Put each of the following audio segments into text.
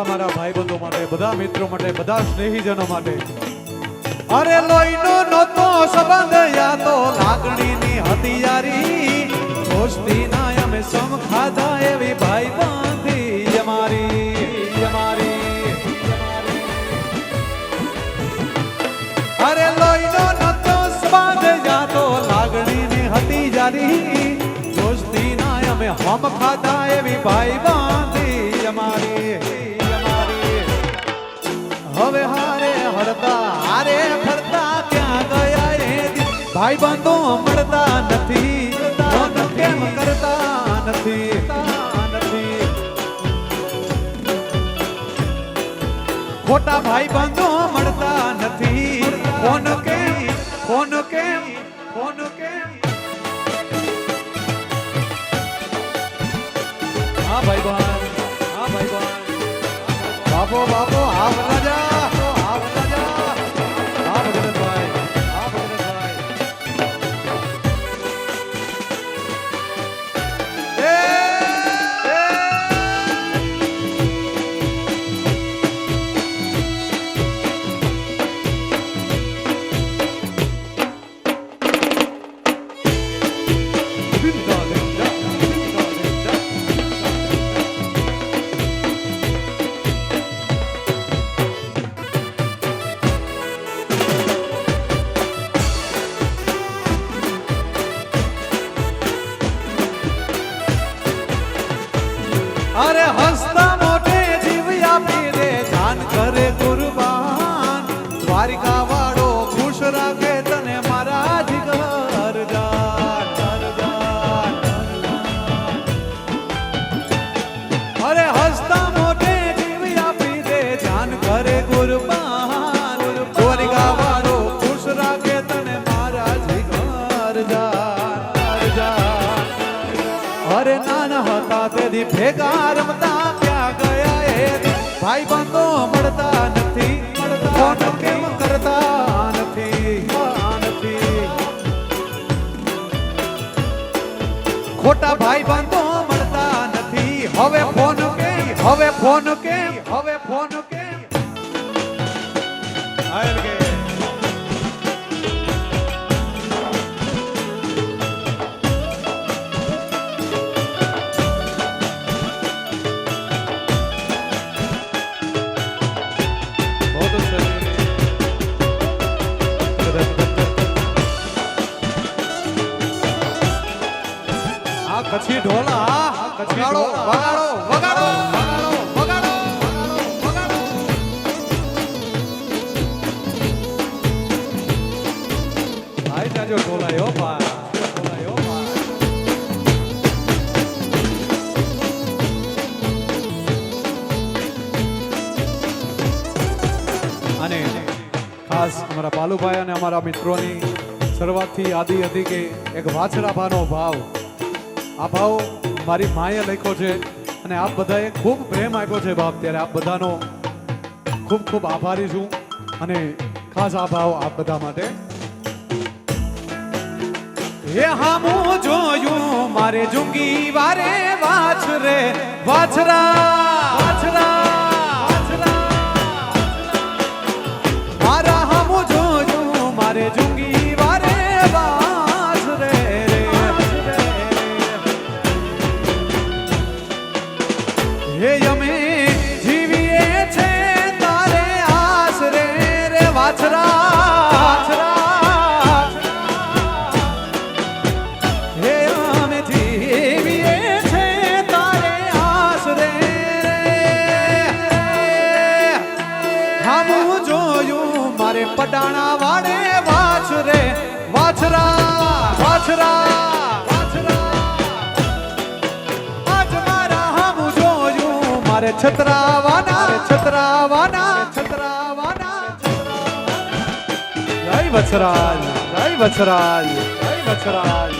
બધા મારા ભાઈબંધો માટે બધા મિત્રો માટે બધા સ્નેહીજનો માટે અરે લોહીનો નહોતો સંબંધ યા તો લાગણીની હતી યારી દોસ્તીના અમે સમ ખાધા એવી ભાઈ બાંધી અમારી અમારી અરે લોહીનો નહોતો સંબંધ યા તો લાગણીની હતી યારી દોસ્તીના અમે હમ ખાધા એવી ભાઈ બાંધી અમારી અમારી દી- ભાઈબંધો મળતા નથી. કેમ ખોટા ભાઈબંધો મળતા નથી. ફોન કેમ? ફોન કેમ? ફોન કેમ? હા ભાઈ ભાઈબંધ હા ભાઈ ભાઈબંધ બાપો બાપો. હતા તેથી ભેગા રમતા ક્યાં ગયા એ ભાઈ બંધો મળતા નથી ફોન કેમ કરતા નથી નથી ખોટા ભાઈ બંધો મળતા નથી હવે ફોન કેમ હવે ફોન કેમ હવે કચ્છી ઢોલા. વગાડો, વગાડો વગાડો વગાડો વગાડો. વગાડો આઈ જાજો ઢોલા યો પા ઢોલા પા અને ખાસ અમારા પાલુભાઈ અને અમારા મિત્રોની શરૂઆતથી આદિ હતી કે એક વાછરાભાનો ભાવ આ ભાવ મારી માએ લખ્યો છે અને આપ બધાએ ખૂબ પ્રેમ આપ્યો છે બાપ, ત્યારે આપ બધાનો ખૂબ ખૂબ આભારી છું અને ખાસ આ આપ બધા માટે. હે હામું જોયું મારે જુંગી વારે વાછરા વાછરા વાછરા. મારે પડાણા વાડે વાછરે વાછરા વાછરા વાછરા આજ મારા હામું જોયું મારે છત્રાવાના છત્રાવાના છત્રાવાના જય વછરાજ જય વછરાજ જય વછરાજ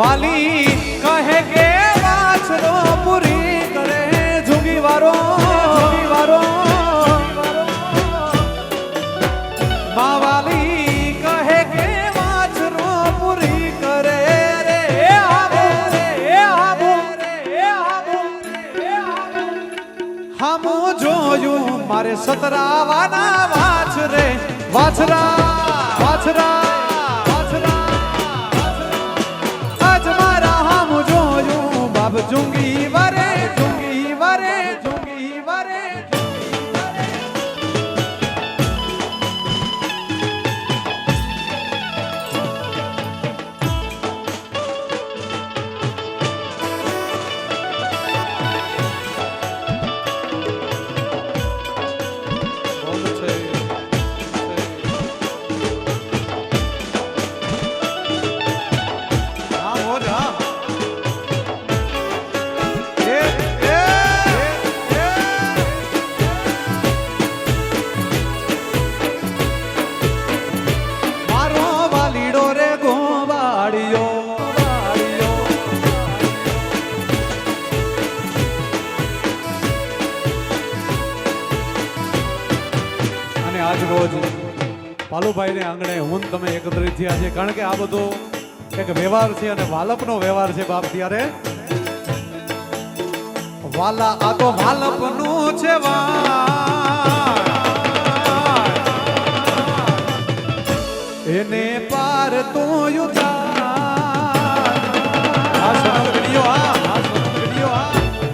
વાલી કહે કે વાછરો પૂરી કરે જુગી વારો. જુગી વારો મા વાલી કહે કે વાછરો. don't get થયા છે કારણ કે આ બધો એક વ્યવહાર છે અને વાલપનો વ્યવહાર છે બાપ ત્યારે વાલા, આ તો વાલપનું છે વા એને પાર તો યુતાર આ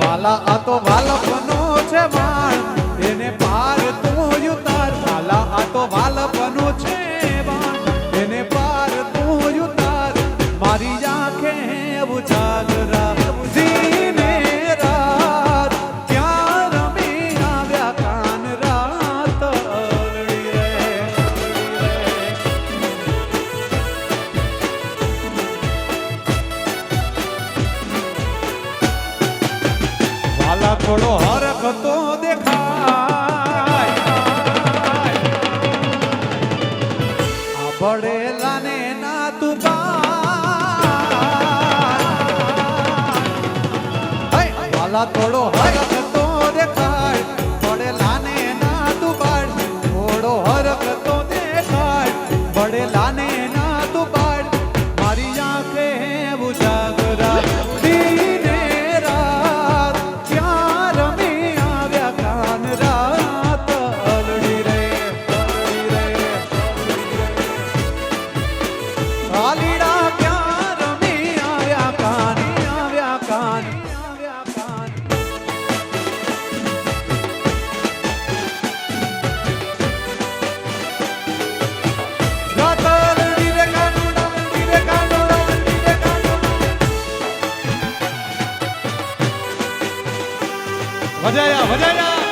વાલા, આ તો વાલપનો છે વાળ ભણેલા ને ના તું પાય વાલા થોડો હરખ તો દેખાય. પડેલા ને ના તું પાડ થોડો હરખ તો बजाया बजाया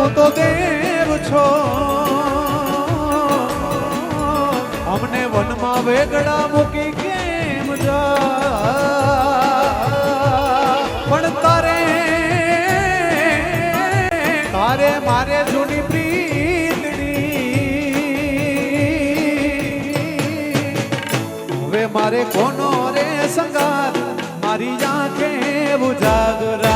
તું તો દેવ છો. અમને વનમાં વેગડા મૂકી કેમ જા? પણ તારે તારે મારે જૂની પ્રીતની. હવે મારે કોનો રે સંગાત મારી આંખે ઉજાગરા.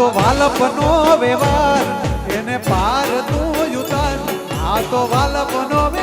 તો વાલપનો વ્યવહાર એને પાર તું યુતાન આ તો વાલપનો વ્યવહાર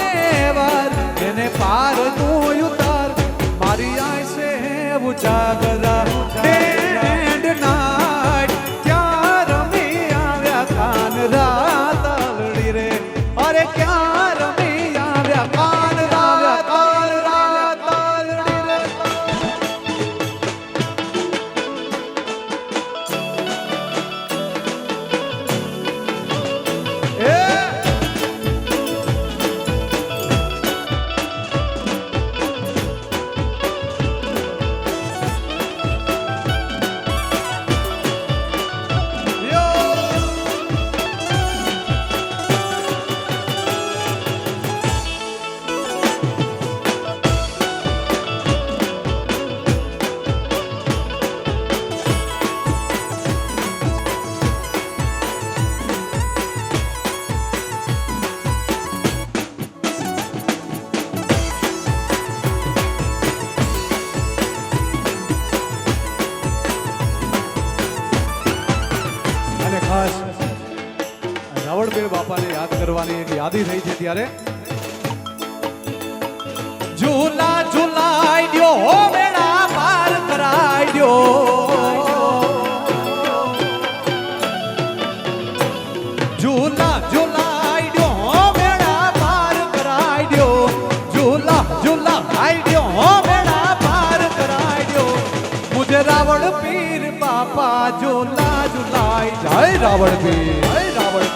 કરવાની એક યાદી થઈ છે ત્યારે ઝૂલા ઝૂલાઈ દ્યો હો વેળા પાર કરાઈ દ્યો ઝૂલા ઝૂલાઈ દ્યો હો વેળા પાર કરાઈ દ્યો ઝૂલા ઝૂલા આઈ દ્યો હો વેળા પાર કરાઈ દ્યો મુજે રાવણ પીર બાપા ઝૂલા ઝૂલાઈ જય રાવણ પીર જય રાવણ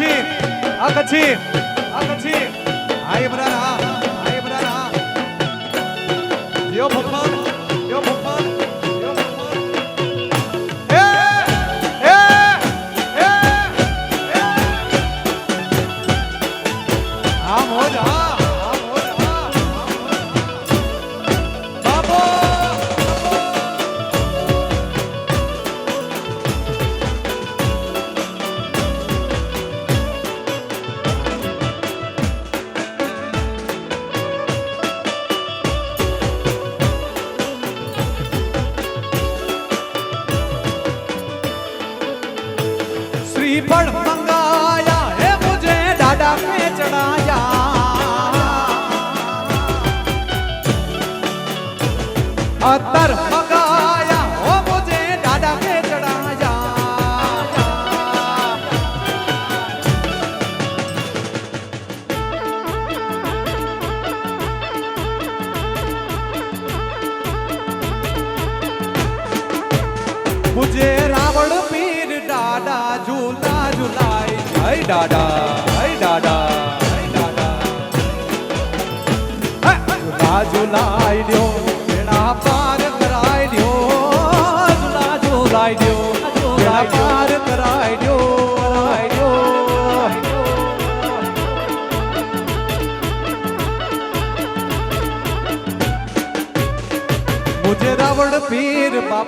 કચ્છી આ કચ્છી જે રાવણ પીર દાદા ઝૂલા ઝુલાય. જય દાદા જય દાદા.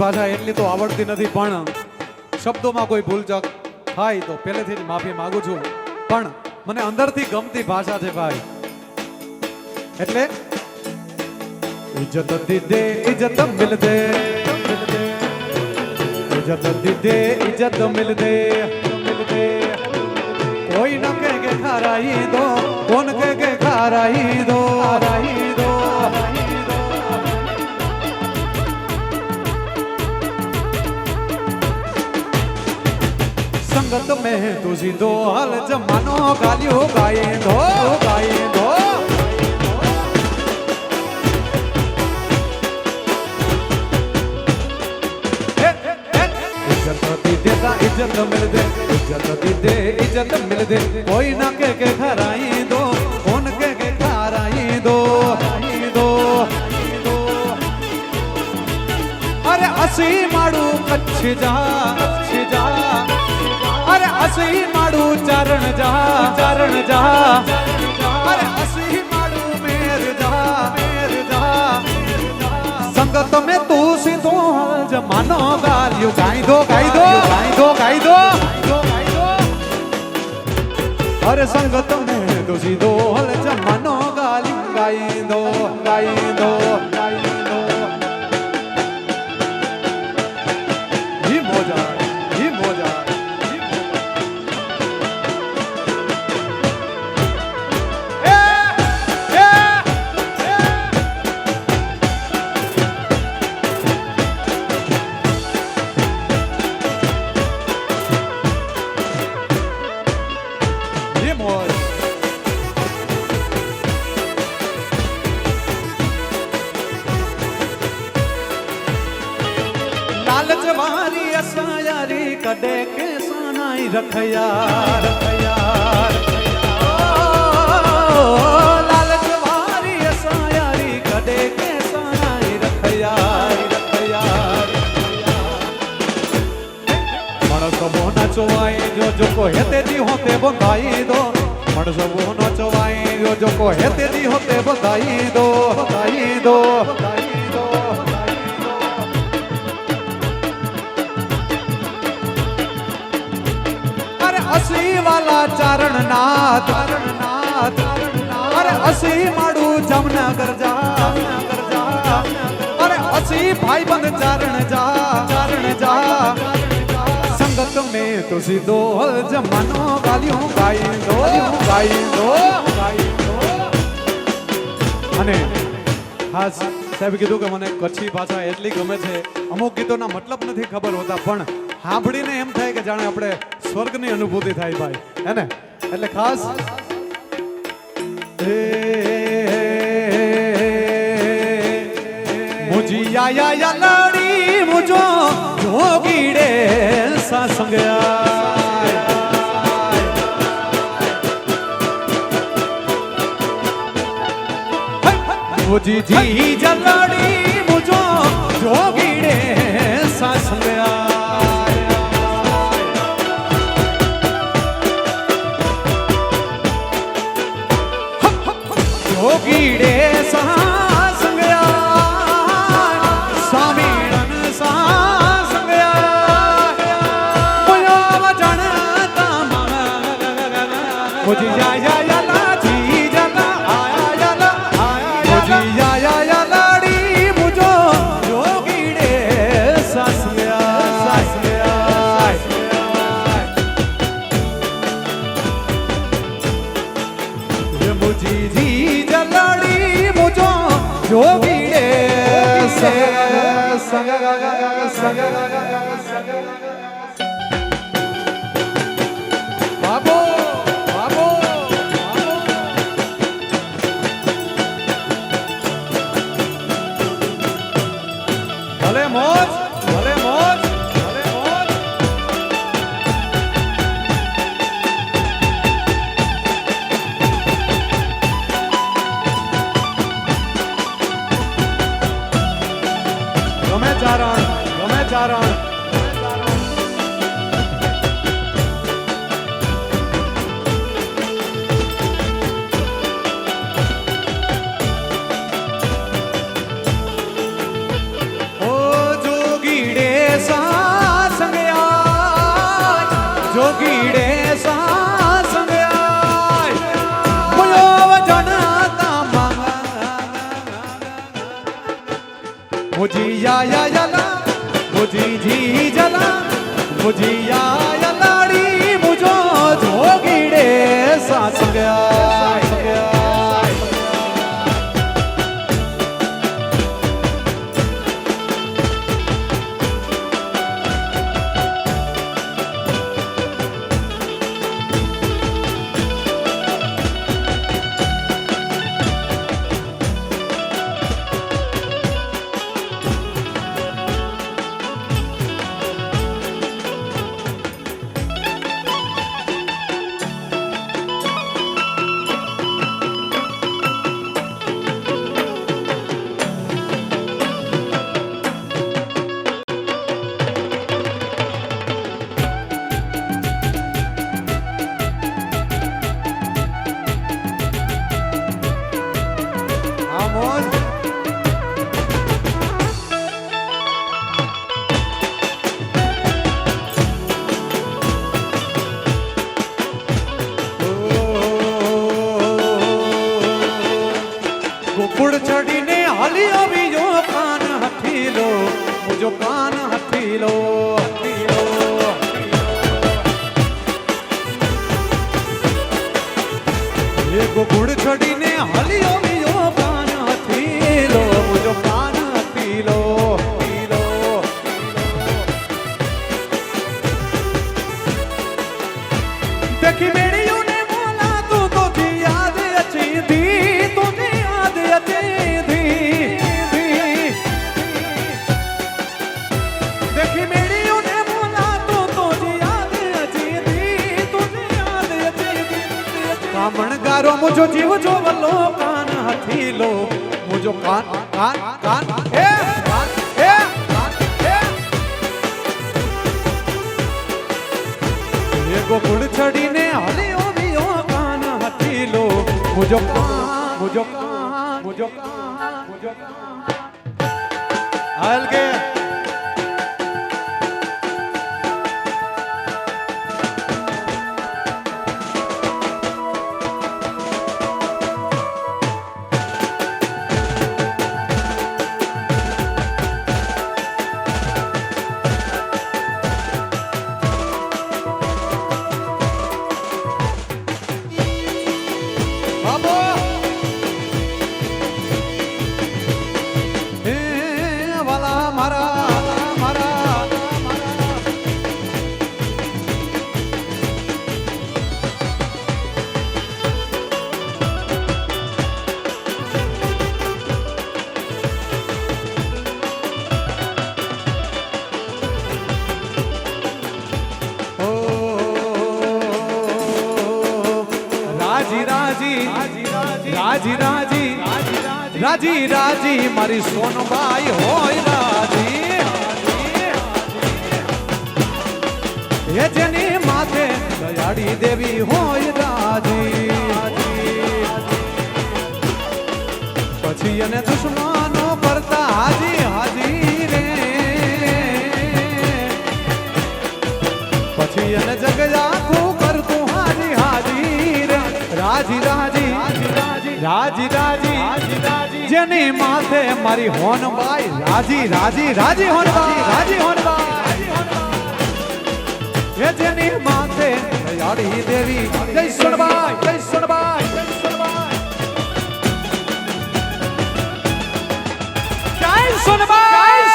ભાષા એટલી તો આવડતી નથી, પણ શબ્દોમાં કોઈ ભૂલચક થાય તો પહેલેથી જ માફી માંગુ છું. પણ મને અંદરથી ગમતી ભાષા છે ભાઈ. એટલે ઇજ્જત દીધે ઇજ્જત મિલદે. ઇજ્જત દીધે ઇજ્જત મિલદે. મિલદે કોઈ ન કે ખારાઈ દો, કોણ કે ખારાઈ દો. ખારાઈ संगत में तुझी दो हाल जमानो गाली गाए दो गाए दो। इज़्ज़त दी इज़्ज़त मिल दे, इज़्ज़त दी दे, इज़्ज़त मिल दे। कोई ना के के घर आई दो कौन के के घर आई दो अरे असी मारू कच्छ जा असी माड़ू चरण जा चरण जा अरे असी माड़ू मेर जा मेर जा संगत में तू सी तो जमानो गालियो गाई दो गाई दो। गाई दो गाई दो। अरे संगत में तू सी दो जमानो गाली गाई दो गाई दो। સાનાઈ રખયા રખયા લાલચ વારી અસાયારી કડે કે સાનાઈ રખયા માણસો મોના ચોવાઈ જો જો કો હેતે દી હોતે બંધાઈ દો માણસો મોનો ચોવાઈ જો જો કો હેતે દી હોતે બંધાઈ દો બંધાઈ દો અસી વાલા ચારણ નાથ ચારણ નાથ અરે અસી માડું જામનગર જા અરે અસી ભાઈબંધ ચારણ જા ચારણ જા. સંગત મેં तो સીધો જમાનો ગાલિયો ગાઈ દો ગાઈ ગાઈ દો અને હા સાહેબ કીધું કે મને કચ્છી ભાષા એટલી ગમે છે. અમુક ગીતોના મતલબ નથી ખબર હોતા, પણ સાંભળીને એમ થાય કે જાણે આપણે સ્વર્ગની અનુભૂતિ થાય ભાઈ, હે ને? એટલે ખાસ મુજી યા યા લાડી મુજો જોગીડે સાસંગયા મુજી જી જલાડી મુજો જોગીડે સાસંગયા મુજિયા મુજી જી જલા મુજિયા લાડી મુજો જોગીડે સાસ मुझो जीव जो वलो कान हथीलो मुझो कान कान कान। ए कान ए ये को गुड़ छड़ी ने हलियो भी ओ कान हथीलो मुझो कान मुझो कान मुझो कान मुझो कान। हल गया મારી સોનબાઈ હોય રાજી એ જેની માથે દયાળી દેવી હોય રાજી પછી એને દુશ્મનો કરતા હાજી હાજી રે પછી એને જગ આખું કરતું હાજી હાજી રે રાજી રાજી રાજી રાજી જેની માથે મારી હોનબાઈ રાજી રાજી રાજી હોનબાઈ રાજી હોનબાઈ એ જેની માથે દયાળી દેવી જય સોનબાઈ જય સોનબાઈ જય સોનબાઈ જય સોનબાઈ સોનબાઈ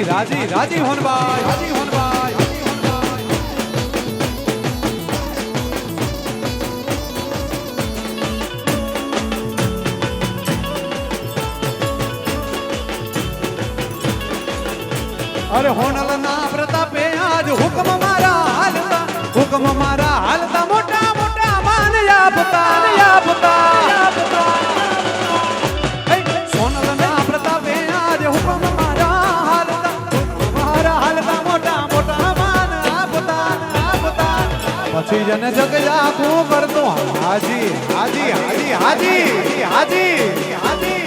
રાજી રાજી રાજી હોનબાઈ રાજી હોનબાઈ રાજી હોનબાઈ અરે હોનલ ના પ્રતાપે આજ હુકમ મારા હાલતા હુકમ મારા હાલતા મોટા મોટા માન આપતા આપતા પછી જને જગ આખું કરતો હાજી હાજી હાજી હાજી હાજી હાજી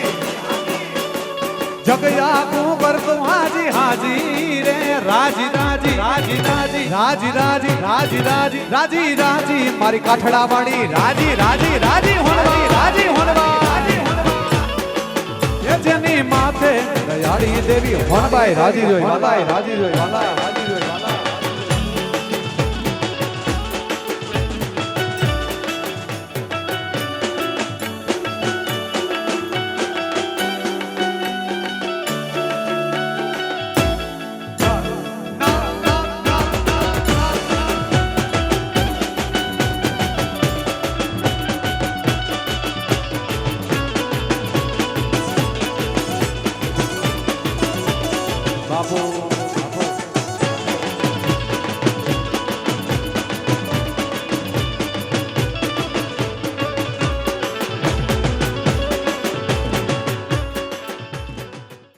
જગ આખું કરતો હાજી હાજી હાજી રે રાજી રાજી રાજી રાજી રાજી રાજી રાજી રાજી રાજી રાજી મારી કાઠડા વાળી રાજી રાજી રાજી હોનવા રાજી હોનવા રાજી હોનવા એ જેની માથે દયાળી દેવી હોનબાઈ રાજી જોઈ હોનબાઈ રાજી જોઈ હોનબાઈ રાજી